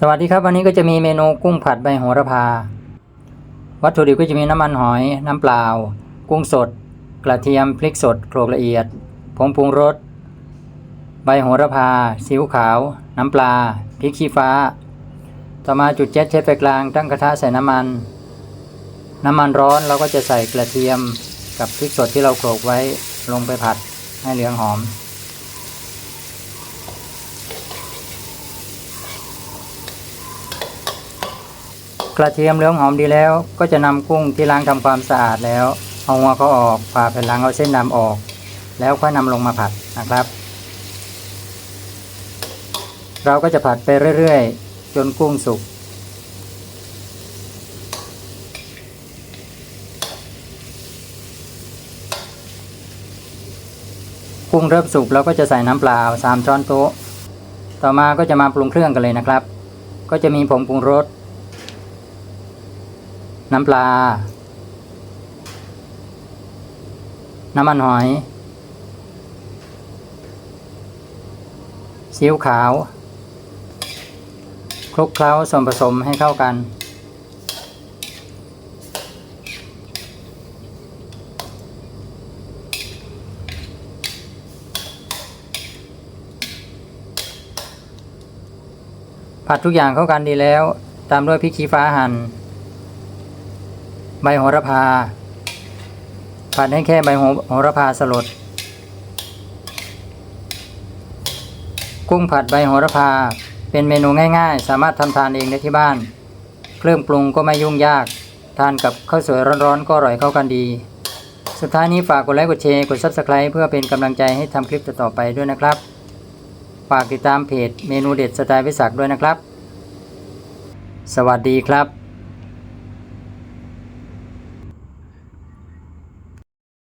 สวัสดีครับวันนี้ก็จะมีเมนูกุ้งผัดใบโหระพา วัตถุดิบก็จะมีน้ำมันหอย น้ำเปล่า กุ้งสด กระเทียมพริกสดโขลกละเอียดผงปรุงรสใบโหระพาซีอิ๊วขาว น้ำปลาพริกขี้ฟ้า ต่อมาจุดแก๊สใช้ไฟกลางตั้งกระทะใส่น้ำมัน น้ำมันร้อนเราก็จะใส่กระเทียมกับพริกสดที่เราโขลกไว้ลงไปผัดให้เหลืองหอม กระเทียมเหลืองหอมดีแล้ว ก็จะนำกุ้งที่ล้างทำความสะอาดแล้ว เอาหัวเขาออกผ่าแผ่นหลังเอาเส้นดำออก แล้วค่อยนำลงมาผัดนะครับ เราก็จะผัดไปเรื่อยๆ จนกุ้งสุกกุ้งเริ่มสุกเราก็จะใส่น้ำเปล่า 3 ช้อนโต๊ะ ต่อมาก็จะมาปรุงเครื่องกันเลยนะครับ ก็จะมีผงปรุงรส น้ำปลา น้ำมันหอย ซีอิ๊วขาว คลุกเคล้าส่วนผสมให้เข้ากัน ผัดทุกอย่างเข้ากันดีแล้ว ตามด้วยพริกชี้ฟ้าหั่น ใบโหระพา ผัดให้แค่ใบโหระพาสลด กุ้งผัดใบโหระพา เป็นเมนูง่ายๆ สามารถทำทานเองได้ที่บ้าน เครื่องปรุงก็ไม่ยุ่งยาก ทานกับข้าวสวยร้อนๆ ก็อร่อยเข้ากันดี สุดท้ายนี้ฝากกดไลค์กดแชร์กด Subscribe เพื่อเป็นกำลังใจให้ทำคลิปต่อๆไปด้วยนะครับ ฝากติดตามเพจเมนูเด็ดสไตล์วิสักด้วยนะครับ สวัสดีครับ